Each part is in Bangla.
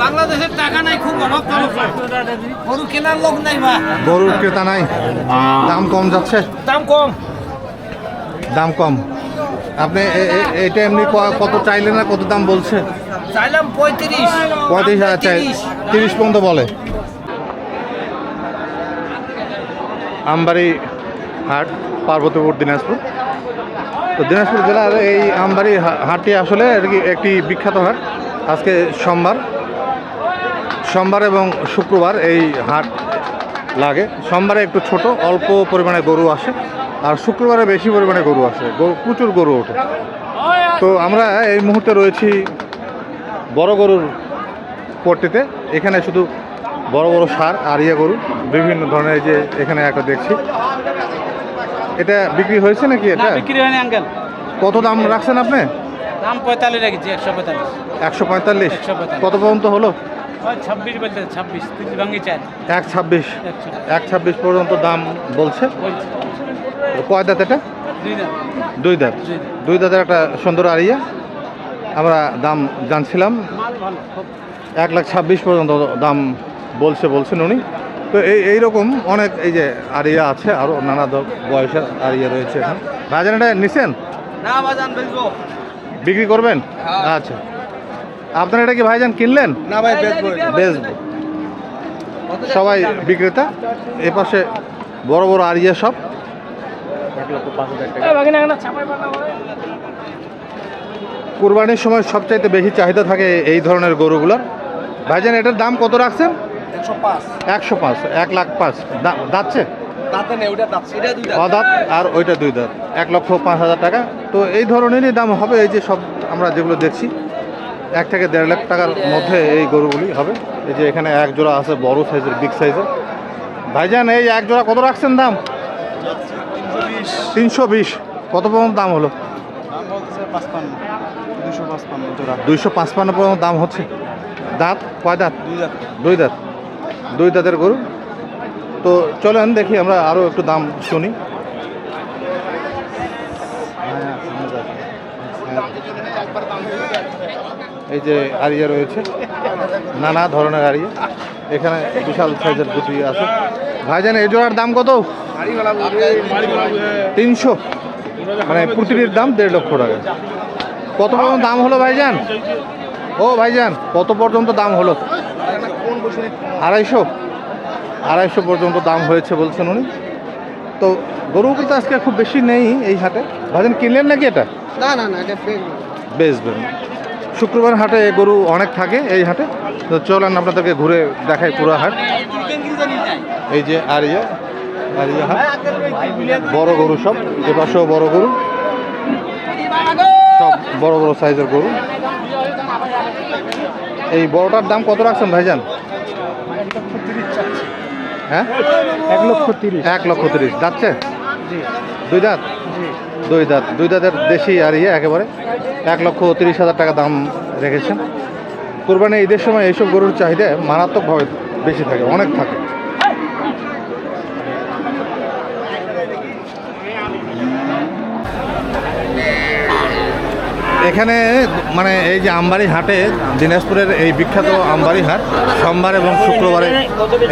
বাংলাদেশের টাকা নাই খুব অভাব গরু কেনার লোক নাই বা গরুর ক্রেতা নাই। দাম কম যাচ্ছে? দাম কম। দাম কম। আপনি এটা এমনি কত চাইলেন না কত দাম বলছে? চাইলাম পঁয়ত্রিশ। পঁয়ত্রিশ হাজার চাই তিরিশ পর্যন্ত বলে। আমবাড়ি হাট পার্বতীপুর দিনাজপুর। তো দিনাজপুর জেলার এই আমবাড়ি হা- হাটটি আসলে আর কি একটি বিখ্যাত হাট। আজকে সোমবার। সোমবার এবং শুক্রবার এই হাট লাগে। সোমবারে একটু ছোট অল্প পরিমাণে গরু আসে আর শুক্রবারে বেশি পরিমাণে গরু আসে। প্রচুর গরু ওঠে। তো আমরা এই মুহূর্তে রয়েছি বড় গরুর পট্টিতে। এখানে শুধু বড় বড় সার আর আরিয়া গরু বিভিন্ন ধরনের এই যে এখানে একটা দেখছি। এটা বিক্রি হয়েছে নাকি এটা? বিক্রি হয়নি আঙ্কেল কত দাম রাখছেন আপনি? দাম পঁয়তাল্লিশ রেখেছি একশো পঁয়তাল্লিশ। একশো পঁয়তাল্লিশ। কত পর্যন্ত হলো? ছাব্বিশ বলতে ছাব্বিশ তিরিশ ভাঙ্গি চার। এক ছাব্বিশ এক ছাব্বিশ পর্যন্ত দাম বলছে? কয় দাঁত এটা? দুই দাঁত। দুই। দাঁতের একটা সুন্দর আরিয়া। আমরা দাম জানছিলাম। এক লাখ ছাব্বিশ পর্যন্ত দাম বলছে বলছেন উনি। তো এই এইরকম অনেক এই যে আরিয়া আছে আরও নানা বয়সের আরিয়া রয়েছে এখানে। ভাইজান এটা নিছেন? না বিক্রি করবেন? আচ্ছা। আপনারা এটা কি ভাইজান কিনলেন? না ভাই বেচবো। বেচবো। সবাই বিক্রেতা এ পাশে বড় বড় আরিয়া সব। কুরবানির সময় সবচাইতে বেশি চাহিদা থাকে এই ধরনের গরুগুলোর। ভাইজান এটার দাম কত রাখছেন? একশো পাঁচ। এক লাখ পাঁচ। দা- দাচ্ছে দাঁতে আর ওইটা দুই দাঁত। এক লক্ষ পাঁচ হাজার টাকা। তো এই ধরনেরই দাম হবে এই যে সব আমরা যেগুলো দেখছি। এক থেকে দেড় লাখ টাকার মধ্যে এই গরুগুলি হবে। এই যে এখানে এক জোড়া আছে, বড় সাইজের বিগ সাইজের। ভাইজান, এই এক জোড়া কত রাখছেন দাম? তিনশো বিশ। কত পর্যন্ত দাম হলো? দুইশো পাঁচপান্ন পর্যন্ত দাম হচ্ছে। দাঁত? কয় দাঁত? দুই দাঁত। দুই দাঁত দুই দাঁতের গরু। তো চলেন দেখি আমরা আরও একটু দাম শুনি। এই যে আরিয়া রয়েছে, নানা ধরনের আরিয়া। এখানে বিশাল সাইজের দুটি আছে। ভাইজান, এই জোড়ার দাম কত? তিনশো। মানে প্রতিটির দাম দেড় লক্ষ টাকা। কত পর্যন্ত দাম হলো ভাইজান? ও ভাইজান, কত পর্যন্ত দাম হলো? আড়াইশো। আড়াইশো পর্যন্ত দাম হয়েছে বলছেন উনি। তো গরু কিন্তু আজকে খুব বেশি নেই এই হাটে। ভাইজান কিনলেন নাকি এটা? না না না এটা বেচবেন। শুক্রবার হাটে গরু অনেক থাকে এই হাটে। তো চলেন আপনাদেরকে ঘুরে দেখাই পুরো হাট। এই যে আরিয়া আরিয়া হাট। বড় গরু সব এপাশেও বড় গরু। সব বড় বড় সাইজের গরু। এই বড়টার দাম কত রাখছেন ভাইজান? হ্যাঁ? এক লক্ষ তিরিশ। এক লক্ষ তিরিশ। যাচ্ছে দুই দাঁত? দুই দাঁত। দুই দাঁতের দেশি আর ইয়ে একেবারে। এক লক্ষ তিরিশ হাজার টাকা দাম রেখেছেন। কোরবানি ঈদের সময় এইসব গরুর চাহিদা মারাত্মকভাবে বেশি থাকে অনেক থাকে। এখানে মানে এই যে আমবাড়ি হাটে দিনাজপুরের এই বিখ্যাত আমবাড়ি হাট, সোমবার এবং শুক্রবারে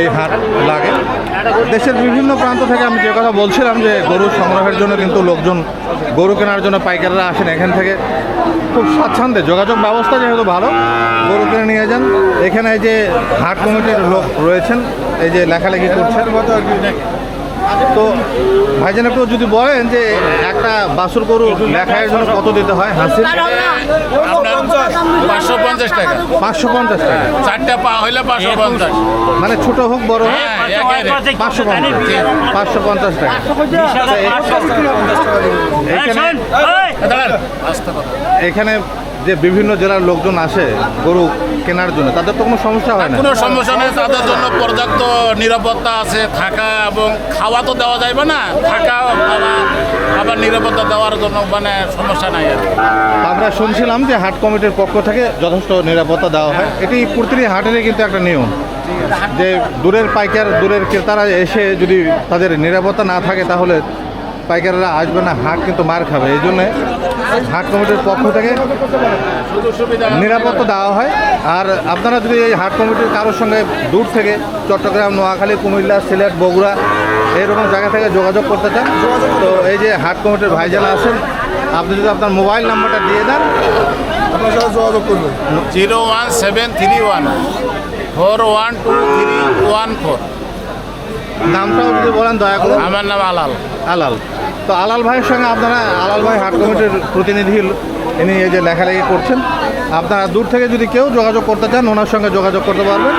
এই হাট লাগে। দেশের বিভিন্ন প্রান্ত থেকে আমি যে কথা বলছিলাম যে গরু সংগ্রহের জন্য কিন্তু লোকজন গরু কেনার জন্য পাইকাররা আসেন। এখান থেকে খুব স্বাচ্ছন্দ্যে যোগাযোগ ব্যবস্থা যেহেতু ভালো, গরু কিনে নিয়ে যান। এখানে এই যে হাট কমিটির লোক রয়েছেন, এই যে লেখালেখি করছেন। তো ভাইজান একটু যদি বলেন যে একটা বাসুর গরু লেখায়ের জন্য কত দিতে হয় হাসির পাঁচশো পঞ্চাশ টাকা। পাঁচশো পঞ্চাশ টাকা। চারটা পা হইলে পাঁচশো পঞ্চাশ। মানে ছোট হোক বড় হোক হ্যাঁ পাঁচশো পঞ্চাশ পাঁচশো পঞ্চাশ টাকা। এখানে কথা। এখানে যে বিভিন্ন জেলার লোকজন আসে গরু কেনার জন্য? তাদের তো কোনো সমস্যা হয় না। কোনো সমস্যা নেই তাদের জন্য পর্যাপ্ত নিরাপত্তা আছে থাকা এবং খাওয়া তো দেওয়া যাবে না। থাকা আবার নিরাপত্তা দেওয়ার জন্য মানে সমস্যা নাই আর আমরা শুনছিলাম যে হাট কমিটির পক্ষ থেকে যথেষ্ট নিরাপত্তা দেওয়া হয়। এটি প্রতিটি হাটেরই কিন্তু একটা নিয়ম যে দূরের পাইকার দূরের ক্রেতারা এসে যদি তাদের নিরাপত্তা না থাকে তাহলে পাইকাররা আসবে না হাট কিন্তু মার খাবে এই জন্যে হাট কমিটির পক্ষ থেকে নিরাপত্তা দেওয়া হয়। আর আপনারা যদি এই হাট কমিটির কারোর সঙ্গে দূর থেকে চট্টগ্রাম নোয়াখালী কুমিল্লা সিলেট বগুড়া এরকম জায়গা থেকে যোগাযোগ করতে চান তো এই যে হাট কমিটির ভাইজান আছেন আপনি যদি আপনার মোবাইল নাম্বারটা দিয়ে দেন। আপনার সাথে যোগাযোগ করবে। Zero one seven three one four one two three one four. নামটাও যদি বলেন দয়া করে আমার নাম আলাল। আলাল। তো আলাল ভাইয়ের সঙ্গে আপনারা আলাল ভাই হাট কমিটির প্রতিনিধি ইনি এই যে লেখালেখি করছেন আপনারা দূর থেকে যদি কেউ যোগাযোগ করতে চান ওনার সঙ্গে যোগাযোগ করতে পারবেন।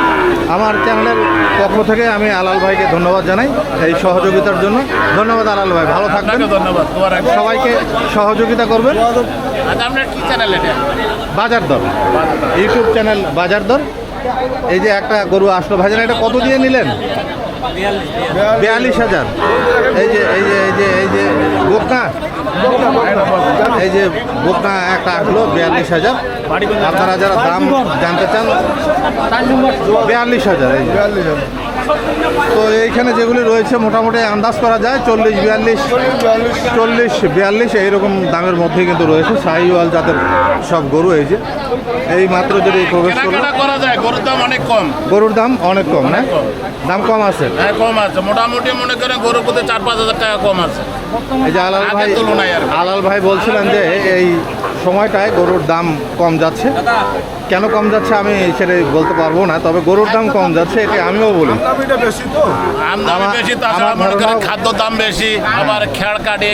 আমার চ্যানেলের পক্ষ থেকে আমি আলাল ভাইকে ধন্যবাদ জানাই এই সহযোগিতার জন্য। ধন্যবাদ আলাল ভাই ভালো থাকবেন। ধন্যবাদ সবাইকে সহযোগিতা করবেন। আচ্ছা বাজার দর। ইউটিউব চ্যানেল বাজার দর। এই যে একটা গরু আসলো ভাইজান এটা কত দিয়ে নিলেন? বিয়াল্লিশ হাজার। এই যে এই যে এই যে এই যে বোকা। এই যে বোকা একটা আসলো, বিয়াল্লিশ হাজার। আপনারা যারা দাম জানতে চান, বিয়াল্লিশ হাজার, এই। বিয়াল্লিশ তো এইখানে যেগুলি রয়েছে মোটামুটি আন্দাজ করা যায় চল্লিশ বিয়াল্লিশ চল্লিশ বিয়াল্লিশ এইরকম দামের মধ্যেই কিন্তু রয়েছে। সাহিওয়াল জাতের সব গরু এই যে। এই মাত্র যদি প্রবেশ করা যায় গরুর দাম অনেক কম। গরুর দাম অনেক কম না? দাম কম আছে? হ্যাঁ কম আছে। মোটামুটি মনে করেন গরুর প্রতি চার পাঁচ হাজার টাকা কম আছে। এই যে আলাল ভাই আলাল ভাই বলছিলেন যে এই সময়টায় গরুর দাম কম যাচ্ছে। কেন কম যাচ্ছে আমি সেটা বলতে পারব না তবে গরুর দাম কম যাচ্ছে এটা আমিও বলি। মনে খাদ্য দাম বেশি আবার খেয়ার কাটে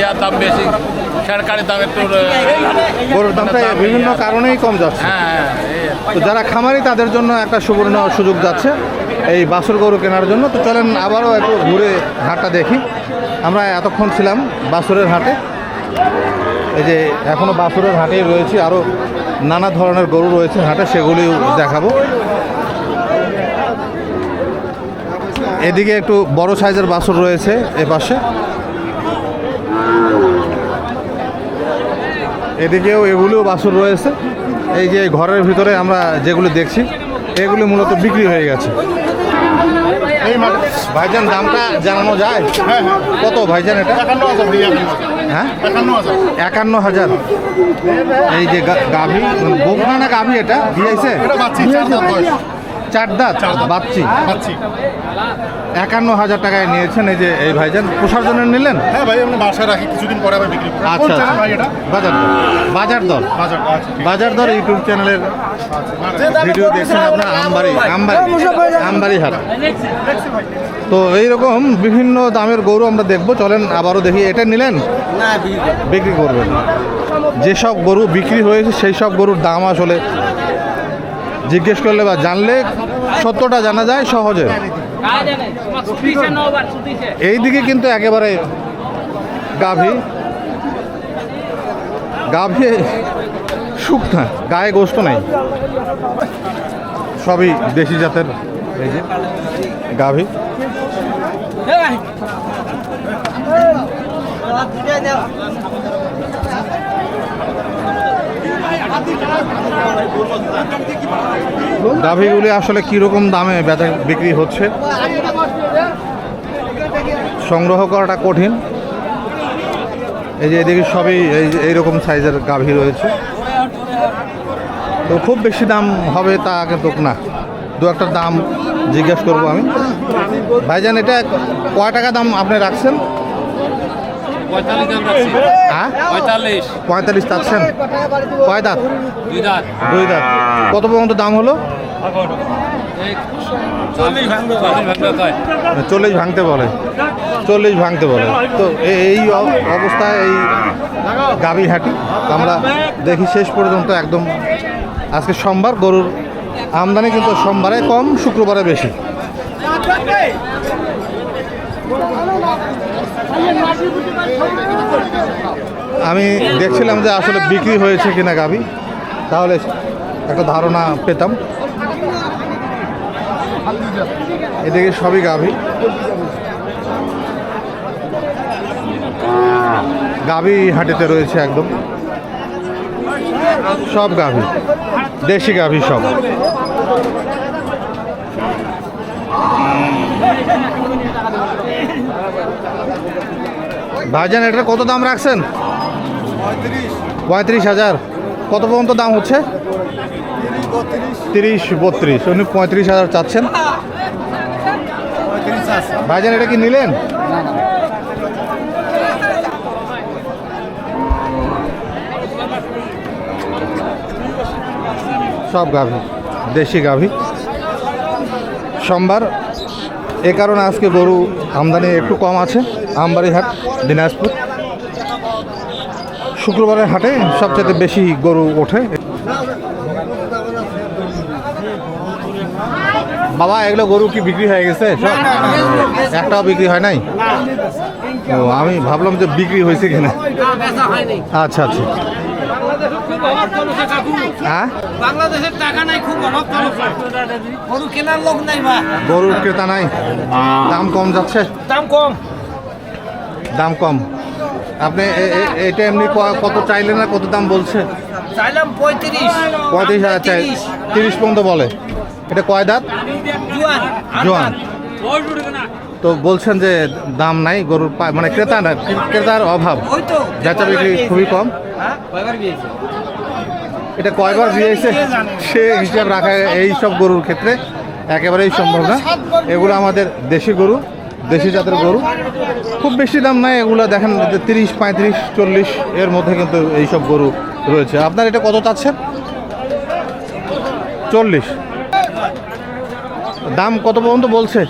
ইয়ার দাম বেশি কাটির দাম একটু গরুর দামটা বিভিন্ন কারণেই কম যাচ্ছে। হ্যাঁ হ্যাঁ তো যারা খামারি তাদের জন্য একটা সুবর্ণ সুযোগ যাচ্ছে এই বাছুর গরু কেনার জন্য। তো চলেন আবারও একটু ঘুরে হাটটা দেখি। আমরা এতক্ষণ ছিলাম বাছুরের হাটে। এই যে এখনও বাসুরের হাটেই রয়েছে আরও নানা ধরনের গরু রয়েছে হাটে সেগুলিও দেখাবো। এদিকে একটু বড় সাইজের বাসুর রয়েছে এ পাশে এদিকেও এগুলিও বাসুর রয়েছে। এই যে ঘরের ভিতরে আমরা যেগুলি দেখছি এগুলি মূলত বিক্রি হয়ে গেছে। এই ভাইজান দামটা জানানো যায়? হ্যাঁ হ্যাঁ। কত ভাইজান এটা? একান্ন হাজার। হ্যাঁ একান্ন হাজার। এই যে গাভী বকনা না গাভী এটা? দিয়েছে? চার দাঁত? বাচ্চি বাচ্চি একান্ন হাজার টাকায় নিয়েছেন এই যে এই ভাইজান। পোষার জন্য নিলেন? হ্যাঁ ভাই আমরা বাসায় রাখি কিছুদিন পরে আবার বিক্রি করি আচ্ছা ভাই আচ্ছা। এটা? বাজার দর। বাজার দর। বাজার আচ্ছা বাজার দর ইউটিউব চ্যানেলের ভিডিও দেখছেন আপনার আমবাড়ি আমবাড়ি। আমবাড়ি। হাট তো এইরকম বিভিন্ন দামের গরু আমরা দেখব। চলেন আবারও দেখি। এটা নিলেন? বিক্রি করবেন। যেসব গরু বিক্রি হয়েছে সেই সব গরুর দাম আসলে জিজ্ঞেস করলে বা জানলে সত্যটা জানা যায় সহজে। এই দিকে কিন্তু একেবারে গাভী। গাভী শুকনা গায়ে গোস্ত নাই। সবই দেশি জাতের, এই যে গাভী। গাভীগুলি আসলে কীরকম দামে বেচা বিক্রি হচ্ছে? সংগ্রহ করাটা কঠিন। এই যে এদিকে সবই এই এইরকম সাইজের গাভী রয়েছে। তো খুব বেশি দাম হবে তা আগে কিন্তু না। দু একটা দাম জিজ্ঞেস করব আমি। ভাইজান, এটা কয় টাকা দাম আপনি রাখছেন? হ্যাঁ? পঁয়তাল্লিশ। চাচ্ছেন? কয় দাঁত? দুই দাঁত। কত পর্যন্ত দাম হলো? চল্লিশ ভাঙতে বলে। চল্লিশ ভাঙতে বলে। তো এই অবস্থায় এই গাবি হাঁটি আমরা দেখি শেষ পর্যন্ত একদম আজকে সোমবার গরুর আমদানি কিন্তু সোমবারে কম শুক্রবারে বেশি। আমি দেখছিলাম যে আসলে বিক্রি হয়েছে কিনা গাবি তাহলে একটা ধারণা পেতাম। এদিকে সবই গাভী। গাভী হাটিতে রয়েছে একদম। সব গাভী। দেশি গাভী সব। ভাইজান এটার কত দাম রাখছেন? পঁয়ত্রিশ হাজার। কত পর্যন্ত দাম হচ্ছে? তিরিশ বত্রিশ। উনি পঁয়ত্রিশ হাজার চাচ্ছেন। ভাইজান, এটা কি নিলেন? সব গাভী, দেশি গাভী। সোমবার, এ কারণে আজকে গরু আমদানি একটু কম আছে। আমবাড়ি হাট দিনাজপুর শুক্রবারের হাটে সবচেয়ে বেশি গরু ওঠে বাবা এগুলো গরু কি বিক্রি হয়ে গেছে সব একটাও বিক্রি হয় নাই ও আমি ভাবলাম যে বিক্রি হয়েছে কিনা আচ্ছা আচ্ছা খুব অভাব চলছে কাকু হ্যাঁ বাংলাদেশের টাকা নাই খুব অভাব গরু কেনার লোক নাই গরুর ক্রেতা নাই দাম কম যাচ্ছে দাম কম দাম কম। আপনি এটা এমনি ক- কত চাইলেন না কত দাম বলছে? চাইলাম পঁয়ত্রিশ। পঁয়ত্রিশ হাজার চাই তিরিশ। পর্যন্ত বলে। এটা কয় দাঁত? জোয়ান। তো বলছেন যে দাম নাই গরুর মানে ক্রেতা না ক্রেতার অভাব। বেচা বিক্রি খুবই কম। কয়বার বিয়েছে এটা কয়বার দিয়েছে সে হিসাব রাখা এই সব গরুর ক্ষেত্রে একেবারেই সম্ভব না। এগুলো আমাদের দেশি গরু। দেশি জাতের গরু। খুব বেশি দাম নাই, এগুলো দেখেন তিরিশ, পঁয়ত্রিশ, চল্লিশ, এর মধ্যে কিন্তু এইসব গরু রয়েছে। আপনার এটা কত চাচ্ছেন? চল্লিশ। দাম কত পর্যন্ত বলছে?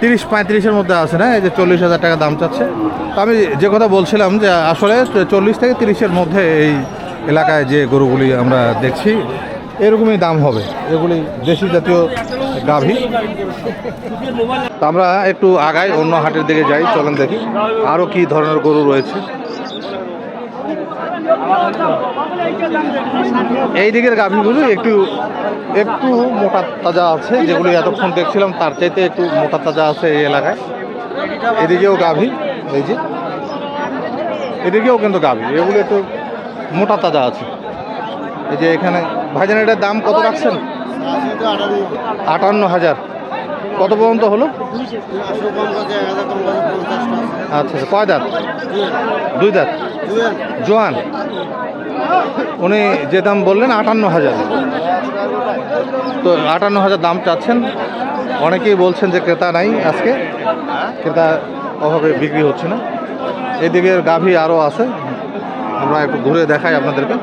তিরিশ, পঁয়ত্রিশের মধ্যে আছে না? এই যে চল্লিশ হাজার টাকা দাম চাচ্ছে। তো আমি যে কথা বলছিলাম যে আসলে চল্লিশ থেকে তিরিশের মধ্যে এই এলাকায় যে গরুগুলি আমরা দেখছি এরকমই দাম হবে। এগুলি দেশি জাতীয় গাভী। তো আমরা একটু আগাই, অন্য হাটের দিকে যাই, চলেন দেখি আরও কি ধরনের গরু রয়েছে। এই দিকের গাভীগুলো একটু একটু মোটা তাজা আছে, যেগুলি এতক্ষণ দেখছিলাম, তার চাইতে একটু মোটা তাজা আছে এই এলাকায়। এদিকেও গাভী, এই যে। এদিকেও কিন্তু গাভী, এগুলো একটু মোটা তাজা আছে। এই যে এখানে ভাইজান এটার দাম কত রাখছেন? আটান্ন হাজার। কত পর্যন্ত হলো? আচ্ছা আচ্ছা কয় দাঁত? দুই দাঁত? জোয়ান। উনি যে দাম বললেন, আটান্ন হাজার। তো আটান্ন হাজার দাম চাচ্ছেন। অনেকেই বলছেন যে ক্রেতা নাই আজকে। ক্রেতা অভাবে বিক্রি হচ্ছে না। এদিকের গাভী আরও আছে। আমরা একটু ঘুরে দেখাই আপনাদেরকে।